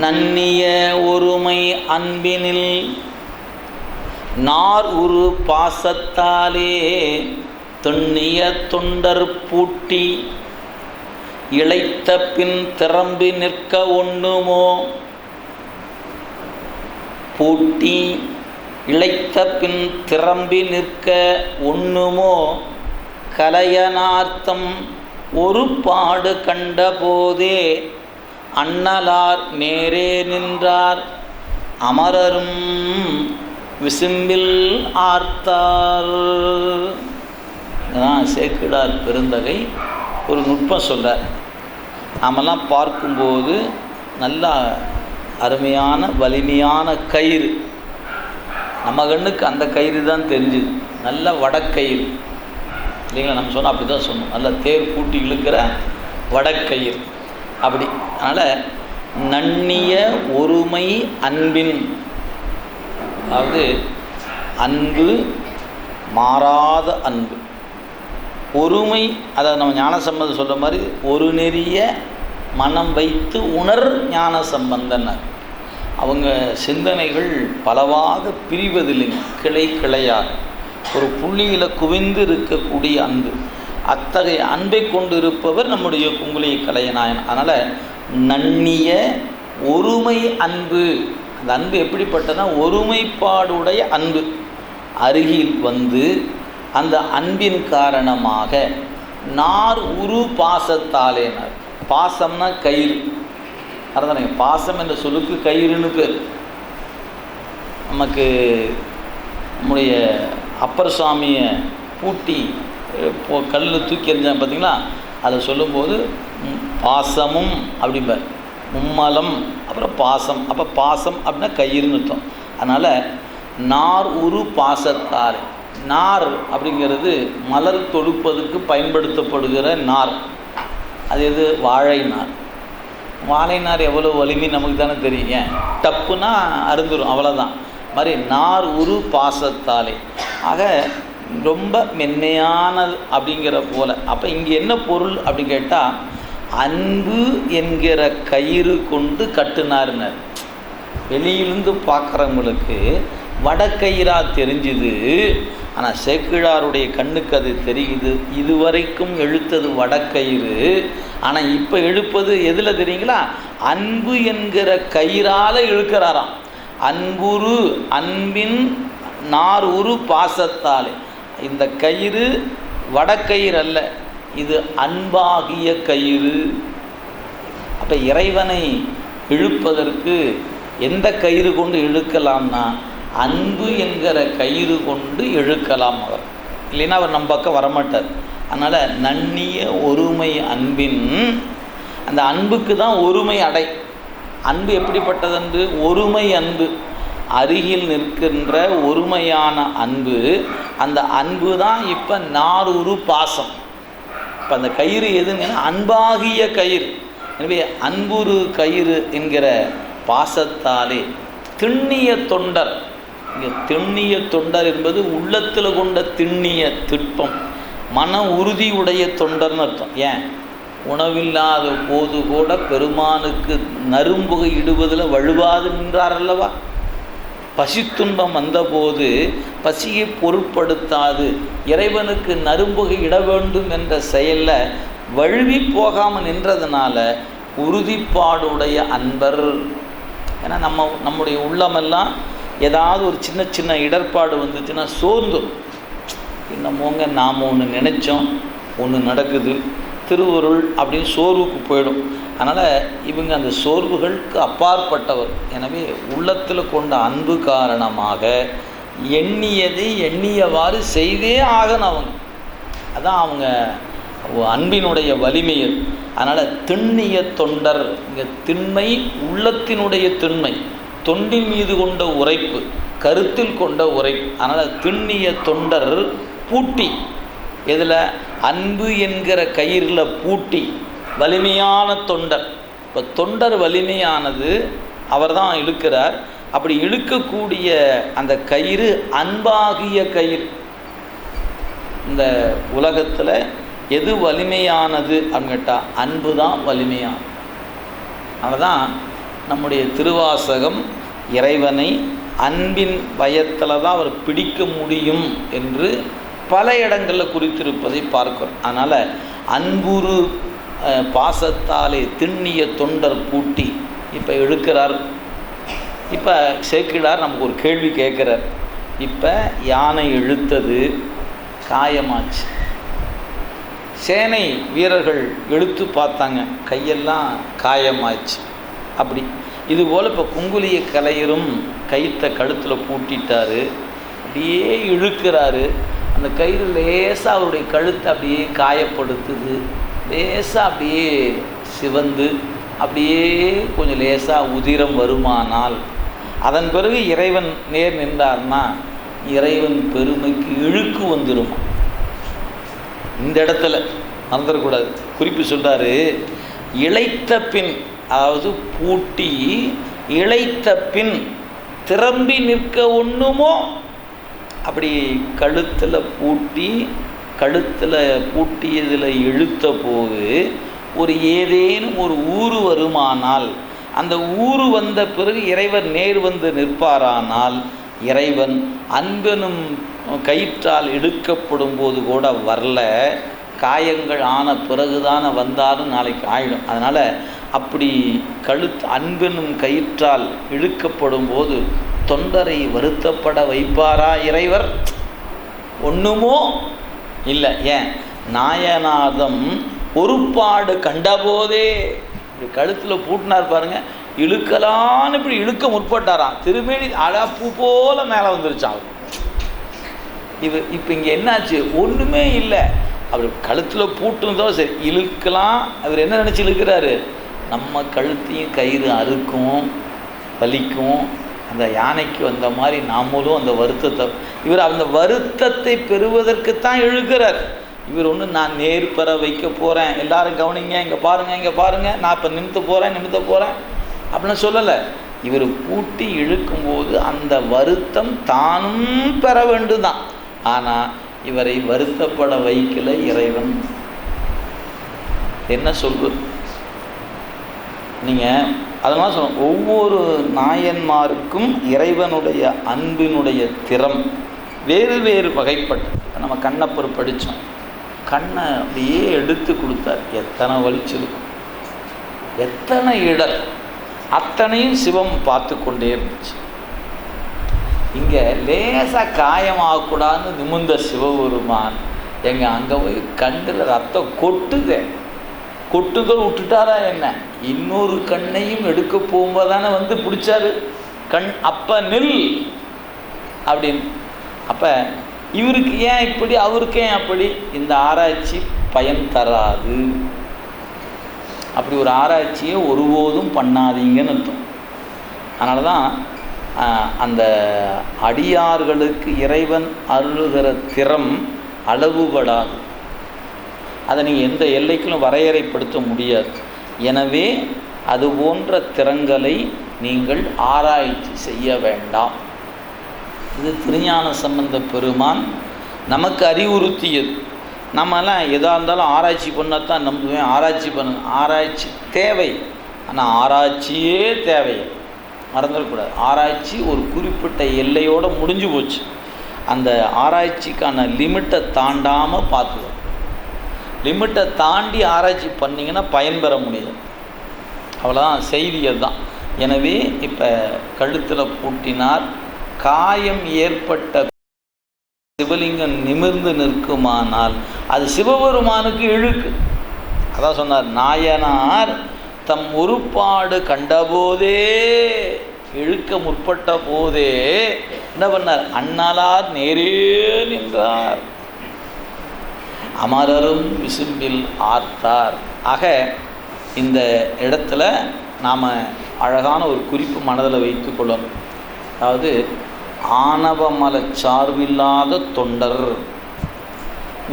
நன்னிய ஒருமை அன்பினில் நார் உரு பாசத்தாலே தொன்னிய தொண்டர் பூட்டி இளைத்த பின் திறம்பி நிற்க ஒண்ணுமோ? பூட்டி இளைத்த பின் திறம்பி நிற்க ஒண்ணுமோ? கலையனார்த்தம் ஒரு பாடு கண்டபோதே அண்ணலார் நேரே நின்றார். அமரரும் விசும்பில் ஆர்த்தார். அதான் சேக்கிடார் பெருந்தகை. ஒரு நுட்பம் சொல்கிறார் நாமெல்லாம் பார்க்கும்போது நல்லா அருமையான வலிமையான கயிறு. நம்ம கண்ணுக்கு அந்த கயிறு தான் தெரிஞ்சுது. நல்ல வடக்கயிறு. இல்லைங்களா? நம்ம சொன்னால் அப்படி தான் சொன்னோம். நல்ல தேர் பூட்டி இழுக்கிற வடக்கயிறு. அப்படி. அதனால் நன்னிய ஒருமை அன்பின் அதாவது அன்பு மாறாத அன்பு. ஒருமை அதை நம்ம ஞான சம்பந்தம் சொல்கிற மாதிரி ஒரு நெறிய மனம் வைத்து உணர் ஞான சம்பந்தனர் அவங்க சிந்தனைகள் பலவாக பிரிவதில்லை கிளை கிளையாக ஒரு புள்ளியில் குவிந்து இருக்கக்கூடிய அன்பு. அத்தகைய அன்பை கொண்டு இருப்பவர் நம்முடைய குங்குளிய கலையநாயன் அதனால் நன்னிய ஒருமை அன்பு. அந்த அன்பு எப்படிப்பட்டதுன்னா ஒருமைப்பாடுடைய அன்பு. அருகில் வந்து அந்த அன்பின் காரணமாக நார் உரு பாசத்தாலேனர். பாசம்னா கயிறு. அதான் பாசம் என்ற சொல்லுக்கு கயிறுன்னு பேர். நமக்கு நம்முடைய அப்பர் சுவாமியை பூட்டி கல் தூக்கி எறிஞ்சான் பார்த்தீங்களா? அதை சொல்லும்போது பாசமும் அப்படிம்பார். மும்மலம் அப்புறம் பாசம். அப்போ பாசம் அப்படின்னா கயிறுன்னு அர்த்தம். அதனால் நார் உரு பாசத்தார் நார் அப்படிங்கிறது மலர் தொடுப்பதற்கு பயன்படுத்தப்படுகிற நார். அது எது? வாழை நார். வாழை நார் எவ்வளோ வலிமை நமக்கு தானே தெரியும். ஏன்? டப்புனா அருந்துடும் அவ்வளோதான் மாதிரி நார் உரு பாசத்தாலே. ஆக ரொம்ப மென்மையானது அப்படிங்கிற போல. அப்போ இங்கே என்ன பொருள் அப்படின்னு கேட்டால் அன்பு என்கிற கயிறு கொண்டு கட்டுனாருனர் வெளியிலிருந்து பார்க்குறவங்களுக்கு வடக்கயிறாக தெரிஞ்சுது. ஆனால் சேக்கிழாருடைய கண்ணுக்கு அது தெரியுது. இதுவரைக்கும் எழுத்தது வடக்கயிறு ஆனால் இப்போ எழுப்பது எதில் தெரியுங்களா? அன்பு என்கிற கயிறால் இழுக்கிறாராம். அன்புரு அன்பின் நார் உரு பாசத்தாலே. இந்த கயிறு வடக்கயிறு அல்ல இது அன்பாகிய கயிறு. அப்போ இறைவனை இழுப்பதற்கு எந்த கயிறு கொண்டு இழுக்கலாம்னா அன்பு என்கிற கயிறு கொண்டு இழுக்கலாம் அவர். இல்லைன்னா அவர் நம்ம பக்கம் வரமாட்டார். அதனால் நன்னிய ஒருமை அன்பின் அந்த அன்புக்கு தான் ஒருமை அடை. அன்பு எப்படிப்பட்டதென்று ஒருமை அன்பு. அருகில் நிற்கின்ற ஒருமையான அன்பு அந்த அன்பு தான் இப்போ நாரூறு பாசம். இப்போ அந்த கயிறு எதுங்கன்னா அன்பாகிய கயிறு. எனவே அன்புரு கயிறு என்கிற பாசத்தாலே திண்ணிய தொண்டர். இங்கே திண்ணிய தொண்டர் என்பது உள்ளத்தில் கொண்ட திண்ணிய திட்பம். மன உறுதி உடைய தொண்டர்னு அர்த்தம். ஏன்? உணவில்லாத போது கூட பெருமானுக்கு நரும்புகை இடுவதில் வழுவாது நின்றார் அல்லவா? பசித்துன்பம் வந்தபோது பசியை பொருட்படுத்தாது. இறைவனுக்கு நறும்புகை இட வேண்டும் என்ற செயலில் வழுவி போகாமல் நின்றதுனால உறுதிப்பாடுடைய அன்பர். ஏன்னா நம்ம நம்முடைய உள்ளமெல்லாம் ஏதாவது ஒரு சின்ன சின்ன இடர்பாடு வந்துச்சுன்னா சோர்ந்துடும் என்னமோங்க நாம் ஒன்று நினச்சோம் ஒன்று நடக்குது. திருவருள் அப்படின்னு சோர்வுக்கு போயிடும். அதனால் இவங்க அந்த சோர்வுகளுக்கு அப்பாற்பட்டவர். எனவே உள்ளத்தில் கொண்ட அன்பு காரணமாக எண்ணியதை எண்ணியவாறு செய்தே ஆகணும் அவங்க. அதான் அவங்க அன்பினுடைய வலிமையில் அதனால் திண்ணிய தொண்டர் இங்கே திண்மை உள்ளத்தினுடைய திண்மை தொண்டின் மீது கொண்ட உரைப்பு கருத்தில் கொண்ட உரைப்பு. அதனால் திண்ணிய தொண்டர் பூட்டி இதில் அன்பு என்கிற கயிறில் பூட்டி வலிமையான தொண்டர். இப்போ தொண்டர் வலிமையானது அவர் தான் இழுக்கிறார். அப்படி இழுக்கக்கூடிய அந்த கயிறு அன்பாகிய கயிறு. இந்த உலகத்தில் எது வலிமையானது அப்படின்னு கேட்டால் அன்பு தான் வலிமையானது. அதனால் நம்முடைய திருவாசகம் இறைவனை அன்பின் பயத்தில் தான் அவர் பிடிக்க முடியும் என்று பல இடங்களில் குறித்திருப்பதை பார்க்கிறோம். அதனால் அன்புரு பாசத்தாலே திண்ணிய தொண்டர் பூட்டி இப்போ எழுக்கிறார் இப்போ சேக்கிடார் நமக்கு ஒரு கேள்வி கேட்குறார். இப்போ யானை இழுத்தது காயமாச்சு. சேனை வீரர்கள் இழுத்து பார்த்தாங்க கையெல்லாம் காயமாச்சு. அப்படி. இதுபோல் இப்போ குங்குலிய கலையரும் கயிற்றை கழுத்தில் பூட்டிட்டாரு. அப்படியே இழுக்கிறாரு. அந்த கயிறு லேசாக அவருடைய கழுத்தை அப்படியே காயப்படுத்துது. லேசாக அப்படியே சிவந்து அப்படியே கொஞ்சம் லேசாக உதிரம் வருமானால் அதன் பிறகு இறைவன் நேர் நின்றார்னா இறைவன் பெருமைக்கு இழுக்கு வந்துருமா? இந்த இடத்துல மறந்துடக்கூடாது. குறிப்பு சொல்கிறாரு இழைத்த பின் அதாவது பூட்டி இழைத்த பின் திரம்பி நிற்க ஒண்ணுமோ அப்படி கழுத்தில் பூட்டி கழுத்தில் பூட்டியதில் இழுத்த போது ஒரு ஏதேனும் ஒரு ஊறு வருமானால் அந்த ஊறு வந்த பிறகு இறைவர் நேர் வந்து நிற்பாரானால் இறைவன் அன்பனும் கயிற்றால் இழுக்கப்படும் போது கூட வரல. காயங்கள் ஆன பிறகுதான வந்தாலும் நாளைக்கு ஆயிடும். அதனால் அப்படி கழுத்து அன்பெனும் கயிற்றால் இழுக்கப்படும் போது தொண்டரை வருத்தப்பட வைப்பாரா இறைவர்? ஒன்றுமோ இல்லை. ஏன்? நாயநாதம் ஒருபாடு கண்டபோதே. இப்படி கழுத்தில் பூட்டினார் பாருங்க. இழுக்கலான்னு இப்படி இழுக்க முற்பட்டாராம். திருமேனி அழப்பு போல மேலே வந்துருச்சான் இது இப்போ இங்கே என்னாச்சு? ஒன்றுமே இல்லை. அவர் கழுத்தில் பூட்டுனதோ சரி இழுக்கலாம். அவர் என்ன நினச்சி இழுக்கிறாரு? நம்ம கழுத்தையும் கயிறு அறுக்கும் வலிக்கும். அந்த யானைக்கு வந்த மாதிரி நாமளும் அந்த வருத்தத்தை இவர் அந்த வருத்தத்தை பெறுவதற்குத்தான் எழுகிறார். இவர் ஒன்று நான் நேர் பெற வைக்க போகிறேன் எல்லாரும் கவனிங்க இங்கே பாருங்கள் இங்கே பாருங்கள் நான் இப்போ நிமித்த போகிறேன் நிமித்த போகிறேன் அப்படின்னு சொல்லலை. இவர் பூட்டி இழுக்கும்போது அந்த வருத்தம் தானும் பெற வேண்டுதான் ஆனால் இவரை வருத்தப்பட வைக்கல இறைவன். என்ன சொல்வது? நீங்கள் அதனால் சொல்ல ஒவ்வொரு நாயன்மாருக்கும் இறைவனுடைய அன்பினுடைய திறம் வேறு வேறு வகைப்பட்டு நம்ம கண்ணப்பர் படித்தோம் கண்ணை அப்படியே எடுத்து கொடுத்தார். எத்தனை வலிச்சிருக்கும் எத்தனை இடர்? அத்தனையும் சிவம் பார்த்து கொண்டே இருந்துச்சு. இங்கே லேசாக காயமாகக்கூடாதுன்னு நிமிந்த சிவபெருமான் எங்கள் அங்கே போய் கண்ணில் ரத்தம் கொட்டுதே கொட்டுதல் விட்டுட்டாரா என்ன? இன்னொரு கண்ணையும் எடுக்க போகும்போது தானே வந்து பிடிச்சாரு. கண் அப்ப நெல் அப்படின்னு. அப்போ இவருக்கு ஏன் இப்படி அவருக்கு ஏன் அப்படி? இந்த ஆராய்ச்சி பயன் தராது. அப்படி ஒரு ஆராய்ச்சியை ஒருபோதும் பண்ணாதீங்கன்னு அர்த்தம். அதனால தான் அந்த அடியார்களுக்கு இறைவன் அருளுகிற திறம் அளவுபடாது. அதை நீங்கள் எந்த எல்லைக்கும் வரையறைப்படுத்த முடியாது. எனவே அது போன்ற திறங்களை நீங்கள் ஆராய்ச்சி செய்ய வேண்டாம். இது திருஞான சம்பந்த பெருமான் நமக்கு அறிவுறுத்தியது. நம்மலாம் எதாக இருந்தாலும் ஆராய்ச்சி பண்ணத்தான் நம்புவேன் ஆராய்ச்சி பண்ண ஆராய்ச்சி தேவை. ஆனால் ஆராய்ச்சியே தேவை. மறந்துடக்கூடாது ஆராய்ச்சி ஒரு குறிப்பிட்ட எல்லையோடு முடிஞ்சு போச்சு. அந்த ஆராய்ச்சிக்கான லிமிட்டை தாண்டாமல் பார்த்துக்கணும். லிமிட்டை தாண்டி ஆராய்ச்சி பண்ணிங்கன்னா பயன்பெற முடியாது. அவ்வளோதான் செய்தி அதுதான். எனவே இப்போ கழுத்தில் பூட்டினார் காயம் ஏற்பட்ட சிவலிங்கம் நிமிர்ந்து நிற்குமானால் அது சிவபெருமானுக்கு இழுக்கு. அதான் சொன்னார் நாயனார் தம் உருப்பாடு கண்டபோதே இழுக்க முற்பட்ட போதே என்ன பண்ணார்? அண்ணாலார் நேரே நின்றார். அமரரும் விசும்பில் ஆர்த்தார். ஆக இந்த இடத்துல நாம் அழகான ஒரு குறிப்பு மனதில் வைத்து கொள்ளணும் அதாவது ஆணவமல சார்பில்லாத தொண்டர்.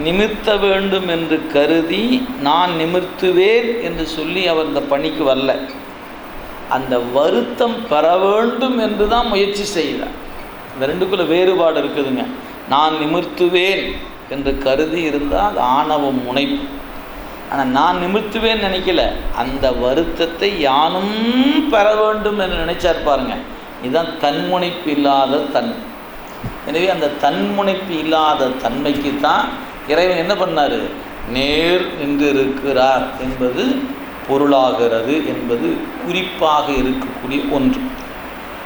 நிமிர்த்த வேண்டும் என்று கருதி நான் நிமிர்த்துவேன் என்று சொல்லி அவர் இந்த பணிக்கு வரல. அந்த வருத்தம் பெற வேண்டும் என்று தான் முயற்சி செய்கிறார் இந்த ரெண்டுக்குள்ள வேறுபாடு இருக்குதுங்க. நான் நிமிர்த்துவேன். என்று கருதி இருந்தால் அது ஆணவ முனைப்பு. ஆனால் நான் நிமித்துவேன்னு நினைக்கல. அந்த வருத்தத்தை யானும் பெற வேண்டும் என்று நினைச்சார் பாருங்க. இதுதான் தன்முனைப்பு இல்லாத தன். எனவே அந்த தன்முனைப்பு இல்லாத தன்மைக்கு தான் இறைவன் என்ன பண்ணார்? நேர் நின்று இருக்கிறார் என்பது பொருளாகிறது என்பது குறிப்பாக இருக்கக்கூடிய ஒன்று.